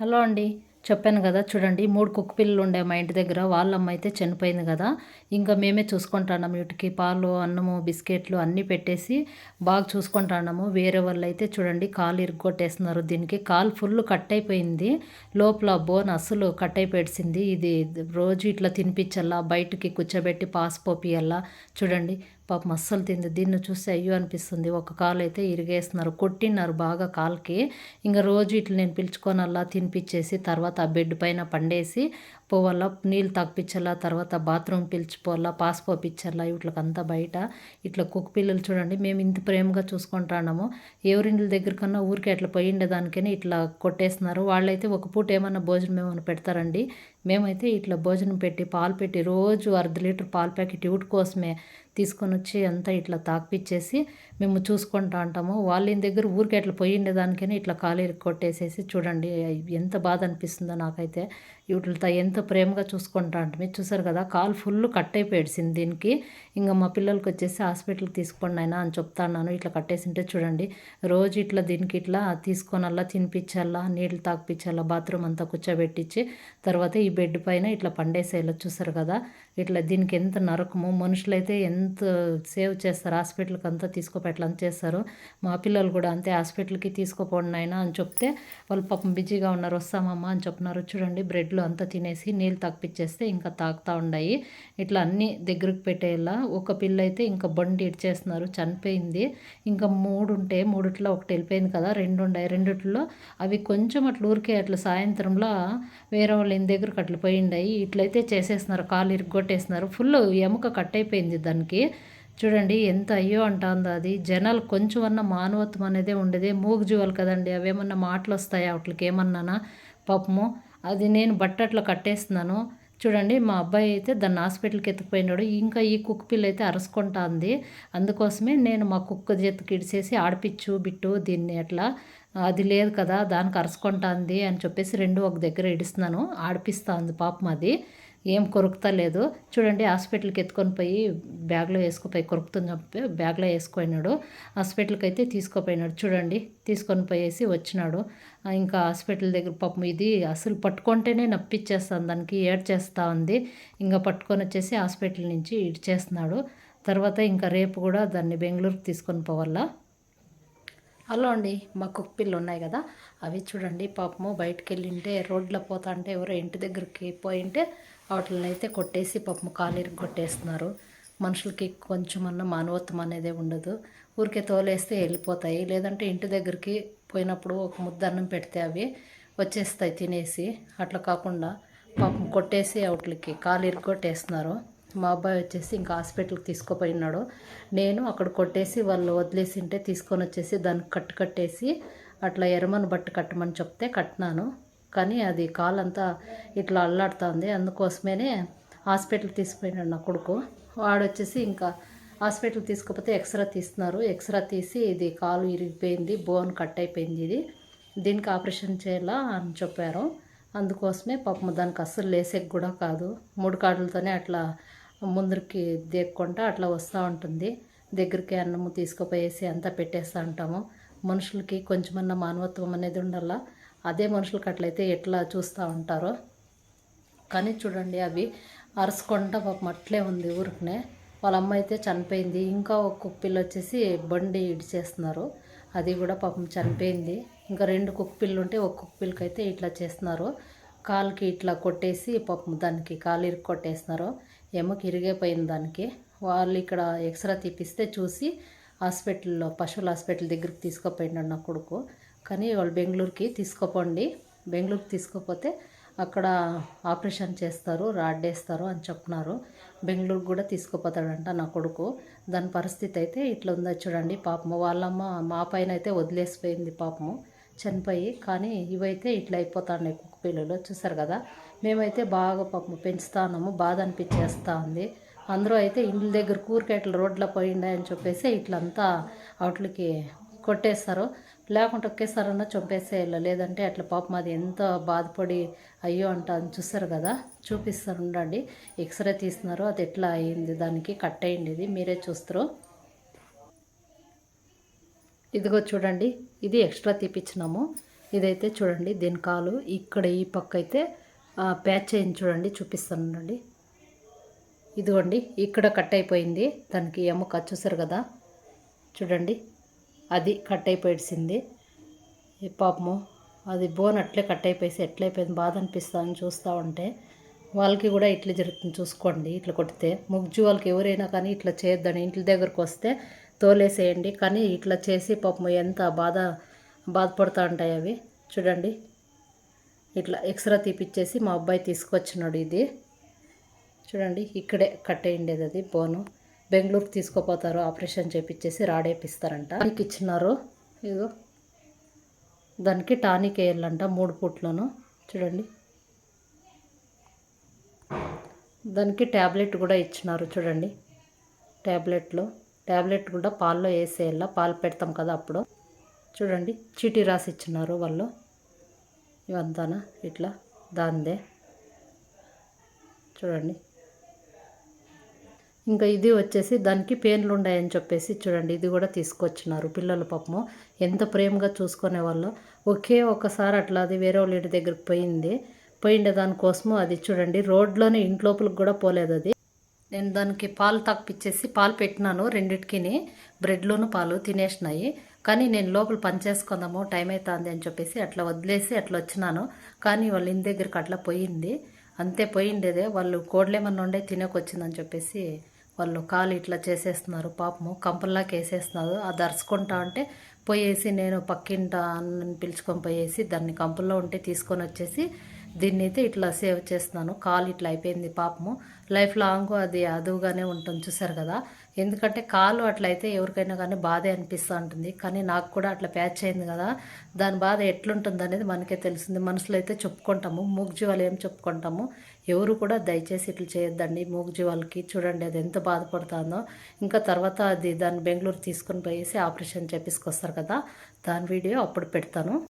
Hello అండి. చెప్పాను కదా చూడండి మూడు కుక్క పిల్లలు ఉండే మా ఇంటి దగ్గర. వాళ్ళ అమ్మ అయితే చనిపోయింది కదా. ఇంకా మేమే చూసుకుంటున్నాం. వీటికి పాలు అన్నము బిస్కెట్లు అన్నీ పెట్టేసి బాగా చూసుకుంటున్నాము. వేరే వాళ్ళు అయితే చూడండి కాలు ఇరుగొట్టేస్తున్నారు దీనికి కాలు ఫుల్ కట్ అయిపోయింది లోపల బోన్ అస్సలు కట్ అయిపోయింది ఇది రోజు ఇట్లా తినిపించాలా బయటికి కూర్చోబెట్టి పాస్ పోపియల్లా. చూడండి పాపం అస్సలు తింది. దీన్ని చూస్తే అయ్యో అనిపిస్తుంది. ఒక కాలు అయితే ఇరిగేస్తున్నారు. కొట్టినారు బాగా కాలుకి. ఇంకా రోజు ఇట్లా నేను పిలుచుకొని అలా తినిపించేసి తర్వాత ఆ బెడ్ పైన పండేసి పోవాలా నీళ్ళు తాగిపించాలా తర్వాత బాత్రూమ్ పిలిచిపోవాలా పాస్ పోపించాలా వీటికంతా బయట. ఇట్లా కుక్క పిల్లలు చూడండి మేము ఇంత ప్రేమగా చూసుకుంటున్నాము. ఎవరింటి దగ్గర కన్నా ఊరికి అట్లా పోయిండే దానికని ఇట్లా కొట్టేస్తున్నారు. వాళ్ళైతే ఒక పూట ఏమన్నా భోజనం ఏమైనా పెడతారండి? మేమైతే ఇట్లా భోజనం పెట్టి పాలు పెట్టి రోజు అర్ధ లీటర్ పాల ప్యాకెట్ ఇవుటి కోసమే తీసుకొని వచ్చి అంతా ఇట్లా తాకిపిచ్చేసి మేము చూసుకుంటా ఉంటాము. వాళ్ళ దగ్గర ఊరికి అట్లా పోయిండే దానికని ఇట్లా ఖాళీ కొట్టేసేసి చూడండి ఎంత బాధ అనిపిస్తుందో నాకైతే. వీటితో ఎంత ప్రేమగా చూసుకుంటా అంటే మీరు చూసారు కదా కాలు ఫుల్ కట్ అయిపోయాడు దీనికి. ఇంకా మా పిల్లలకి వచ్చేసి హాస్పిటల్కి తీసుకోండి అయినా అని చెప్తాను ఇట్లా కట్టేసింటే చూడండి రోజు ఇట్లా దీనికి ఇట్లా తీసుకొని అలా తినిపించాలా నీళ్ళు తాగిపించాలా బాత్రూమ్ అంతా కూర్చోబెట్టించి తర్వాత ఈ బెడ్ పైన ఇట్లా పండేసేలా చూసారు కదా. ఇట్లా దీనికి ఎంత నరకము మనుషులైతే ఎంత సేవ్ చేస్తారు హాస్పిటల్కి అంతా తీసుకోపెట్టాలని చేస్తారు. మా పిల్లలు కూడా అంతే హాస్పిటల్కి తీసుకోపోండి అయినా అని చెప్తే వాళ్ళు పాపం బిజీగా ఉన్నారు వస్తామమ్మా అని చెప్తున్నారు. చూడండి బ్రెడ్లు అంతా తినేసి నీళ్ళు తప్పించేస్తే ఇంకా తాగుతూ ఉన్నాయి ఇట్లా అన్నీ దగ్గరికి పెట్టేలా ఒక పిల్ల అయితే ఇంకా బండి ఇడ్చేస్తున్నారు చనిపోయింది. ఇంకా మూడు ఉంటే మూడిట్లో ఒకటి వెళ్ళిపోయింది కదా రెండు ఉన్నాయి రెండిట్లో అవి కొంచెం అట్లా ఊరికే అట్లా సాయంత్రంలో వేరే వాళ్ళ ఇంటి దగ్గరకు అట్లా పోయిండాయి ఇట్లయితే చేసేస్తున్నారు కాలు ఇరుగొట్టేస్తున్నారు ఫుల్ ఎముక కట్ అయిపోయింది దానికి. చూడండి ఎంత అయ్యో అంటుందో అది. జనాలు కొంచెం అన్న మానవత్వం అనేది ఉండేది. మూగజీవాలు కదండి అవేమన్నా మాటలు వస్తాయా వాటికి? ఏమన్నానా? పాపము అది నేను బట్టట్లో కట్టేస్తున్నాను. చూడండి మా అబ్బాయి అయితే దాన్ని హాస్పిటల్కి ఎత్తుకుపోయినాడు. ఇంకా ఈ కుక్ పిల్ల అయితే అరుసుకుంటా ఉంది అందుకోసమే నేను మా కుక్క చేతికి ఇడిచేసి ఆడిపిచ్చు బిట్టు దీన్ని అట్లా. అది లేదు కదా దానికి అరుసుకుంటా ఉంది అని చెప్పేసి రెండు ఒక దగ్గర ఇడుస్తున్నాను. ఆడిపిస్తా ఉంది పాపం అది. ఏం కొరుకుతా లేదు చూడండి హాస్పిటల్కి ఎత్తుకొని పోయి బ్యాగ్లో వేసుకుపోయి కొరుకుతుంది చెప్పి బ్యాగ్లో వేసుకుపోయినాడు. హాస్పిటల్కి అయితే తీసుకుపోయినాడు. చూడండి తీసుకొని పోయేసి వచ్చినాడు. ఇంకా హాస్పిటల్ దగ్గర పాపం ఇది అసలు పట్టుకుంటేనే నప్పిచ్చేస్తాను దానికి ఏడ్చేస్తూ ఉంది. ఇంకా పట్టుకొని వచ్చేసి హాస్పిటల్ నుంచి ఇడ్చేస్తున్నాడు. తర్వాత ఇంకా రేపు కూడా దాన్ని బెంగళూరుకి తీసుకొని పోవాలా? హలో అండి మా కుక్పిల్లు ఉన్నాయి కదా. అవి చూడండి పాపము బయటకు వెళ్ళింటే రోడ్లో పోతా అంటే ఎవరో ఇంటి దగ్గరికి పోయింటే వాటిని అయితే కొట్టేసి పప్పు కాలు కొట్టేస్తున్నారు. మనుషులకి కొంచెమన్నా మానవత్వం అనేది ఉండదు. ఊరికే తోలేస్తే వెళ్ళిపోతాయి. లేదంటే ఇంటి దగ్గరికి పోయినప్పుడు ఒక ముద్ద అన్నం పెడితే అవి వచ్చేస్తాయి తినేసి. అట్లా కాకుండా పాపం కొట్టేసి వాటికి కాలు ఇరుగొట్టేస్తున్నారు మా అబ్బాయి వచ్చేసి ఇంకా హాస్పిటల్కి తీసుకుపోయినాడు నేను అక్కడ కొట్టేసి వాళ్ళు వదిలేసి ఉంటే తీసుకొని వచ్చేసి దానికి కట్టు కట్టేసి అట్లా ఎరమను బట్టు కట్టమని చెప్తే కట్టినాను. కానీ అది కాలంతా ఇట్లా అల్లాడుతుంది. అందుకోసమేనే హాస్పిటల్ తీసుకుపోయినాడు నా కొడుకు. వాడు వచ్చేసి ఇంకా హాస్పిటల్ తీసుకుపోతే ఎక్స్రా తీస్తున్నారు. ఎక్స్రా తీసి ఇది కాలు ఇరిగిపోయింది బోన్ కట్ అయిపోయింది ఇది. దీనికి ఆపరేషన్ చేయాలా అని చెప్పారు. అందుకోసమే పాపం దానికి అస్సలు లేసేకి కూడా కాదు. మూడు కాడులతోనే అట్లా ముందరికి దేక్కుంటా అట్లా వస్తూ ఉంటుంది. దగ్గరికి అన్నము తీసుకుపోయేసి అంతా పెట్టేస్తూ ఉంటాము. మనుషులకి కొంచెమన్నా మానవత్వం అనేది ఉండాలా? అదే మనుషులకి అట్లయితే ఎట్లా చూస్తూ ఉంటారో. కానీ చూడండి అవి అరసుకుంటా పాపం అట్లే ఉంది ఊరికనే. వాళ్ళ అమ్మ అయితే చనిపోయింది. ఇంకా ఒక కుప్పిల్లు వచ్చేసి బండి ఇడిచేస్తున్నారు అది కూడా పాపం చనిపోయింది. ఇంకా రెండు కుప్పిళ్ళు ఉంటే ఒక కుక్పిల్లకి అయితే ఇట్లా చేస్తున్నారు. కాలుకి ఇట్లా కొట్టేసి పాపం దానికి కాలు ఇరుక్కు కొట్టేస్తున్నారు. ఎమ్మకి ఇరిగిపోయింది దానికి. వాళ్ళు ఇక్కడ ఎక్స్రా తీపిస్తే చూసి హాస్పిటల్లో పశువుల హాస్పిటల్ దగ్గరికి తీసుకుపోయినాడు నా కొడుకు. కానీ వాళ్ళు బెంగళూరుకి తీసుకుపోండి. బెంగళూరుకి తీసుకుపోతే అక్కడ ఆపరేషన్ చేస్తారు రాడ్డేస్తారు అని చెప్తున్నారు. బెంగళూరుకు కూడా తీసుకుపోతాడంట నా కొడుకు. దాని పరిస్థితి అయితే ఇట్లా ఉందో చూడండి. పాపము వాళ్ళమ్మ మా పైన అయితే వదిలేసిపోయింది పాపము చనిపోయి కానీ ఇవైతే ఇట్లా అయిపోతున్నాయి కుక్క పిల్లలు. చూసారు కదా? మేమైతే బాగా పాపం పెంచుతాము బాధ అనిపించేస్తూ ఉంది. అందరూ అయితే ఇండ్ల దగ్గర కూరకేట్లు రోడ్లో పోయిండాయని చెప్పేసి ఇట్లంతా వాటికి కొట్టేస్తారు. లేకుంటే ఒకేసారన్నా చంపేసేయాలి. లేదంటే అట్లా పాపం అది ఎంత బాధపడి అయ్యో అంట అని చూస్తారు కదా. చూపిస్తారు ఉండండి. ఎక్స్రే తీస్తున్నారు. అది ఎట్లా అయింది? దానికి కట్ అయింది ఇది. మీరే చూస్తారు. ఇదిగో చూడండి. ఇది ఎక్స్ట్రా తీపిచ్చినాము. ఇదైతే చూడండి దీని కాలు ఇక్కడ ఈ పక్క అయితే ప్యాచ్ అయింది చూడండి. చూపిస్తానండి ఇదిగోండి ఇక్కడ కట్ అయిపోయింది. దానికి ఎముక చూసారు కదా. చూడండి. అది కట్ అయిపోయిసింది ఈ పాపము అది బోన్ అట్లే కట్ అయిపోయి ఎట్లయిపోయింది బాధ అనిపిస్తుందని చూస్తూ ఉంటే వాళ్ళకి కూడా ఇట్లా జరుగుతుంది చూసుకోండి ఇట్లా కొడితే ముగ్జు వాళ్ళకి ఎవరైనా కానీ ఇట్లా చేయొద్దని ఇంటి దగ్గరకు వస్తే తోలేసేయండి. కానీ ఇట్లా చేసి పాపం ఎంత బాధ బాధపడుతూ ఉంటాయి అవి. చూడండి. ఇట్లా ఎక్స్రా తీపిచ్చేసి మా అబ్బాయి తీసుకొచ్చినాడు ఇది. చూడండి ఇక్కడే కట్ అయ్యిండేది అది బోను. బెంగళూరుకి తీసుకుపోతారు ఆపరేషన్ చేపించేసి రాడేపిస్తారంట. టానిక్ ఇచ్చినారు. ఇదో దానికి టానిక్ వేయాలంట మూడు పూట్లను. చూడండి. దానికి ట్యాబ్లెట్ కూడా ఇచ్చినారు చూడండి. ట్యాబ్లెట్లు ట్యాబ్లెట్ కూడా పాల్లో వేసేయాల పాలు పెడతాం కదా అప్పుడు. చూడండి. చీటీ రాసి ఇచ్చినారు వాళ్ళు. ఇవంతానా? ఇట్లా. దాందే. చూడండి. ఇంకా ఇది వచ్చేసి దానికి పేన్లు ఉన్నాయని చెప్పేసి చూడండి ఇది కూడా తీసుకొచ్చినారు పిల్లల పాపము. ఎంత ప్రేమగా చూసుకునే వాళ్ళు ఒకే ఒకసారి అట్లా అది వేరే వాళ్ళ ఇంటి దగ్గరికి పోయింది. పోయిండే దానికోసము అది చూడండి రోడ్లోనే ఇంట్లోపలికి కూడా పోలేదు అది. నేను దానికి పాలు తప్పిచ్చేసి పాలు పెట్టినాను రెండిటికిని. బ్రెడ్లోను పాలు తినేసినాయి. కానీ నేను లోపల పని చేసుకుందాము టైం అవుతుంది అని చెప్పేసి అట్లా వదిలేసి అట్లా వచ్చినాను. కానీ వాళ్ళ ఇంటి దగ్గరికి అట్లా పోయింది. అంతే పోయిండేదే వాళ్ళు కోడలేమన్నా ఉండే తినేకొచ్చిందని చెప్పేసి వాళ్ళు కాలు ఇట్లా చేసేస్తున్నారు పాపము కంపల్లాకి వేసేస్తున్నారు. అది అరుచుకుంటా ఉంటే పోయేసి నేను పక్కింట అన్నని పిలుచుకొని పోయేసి దాన్ని కంపల్లో ఉంటే తీసుకొని వచ్చేసి దీన్ని అయితే ఇట్లా సేవ్ చేస్తున్నాను. కాలు ఇట్లా అయిపోయింది పాపము. లైఫ్ లాంగ్ అది అదువుగానే ఉంటుంది చూసారు కదా. ఎందుకంటే కాలు అట్లయితే ఎవరికైనా కానీ బాధే అనిపిస్తూ ఉంటుంది కానీ నాకు కూడా అట్లా ప్యాచ్ అయింది కదా దాని బాధ ఎట్లుంటుంది అనేది మనకే తెలిసింది. మనసులో అయితే చెప్పుకుంటాము మూగజీవాలు ఏం చెప్పుకుంటాము? ఎవరు కూడా దయచేసి ఇట్లా చేయొద్దండి మూగజీవాలకి చూడండి అది ఎంత బాధపడుతుందో. ఇంకా తర్వాత అది దాన్ని బెంగళూరు తీసుకొని పోయేసి ఆపరేషన్ చేపించుకొస్తారు కదా దాని వీడియో అప్పుడు పెడతాను.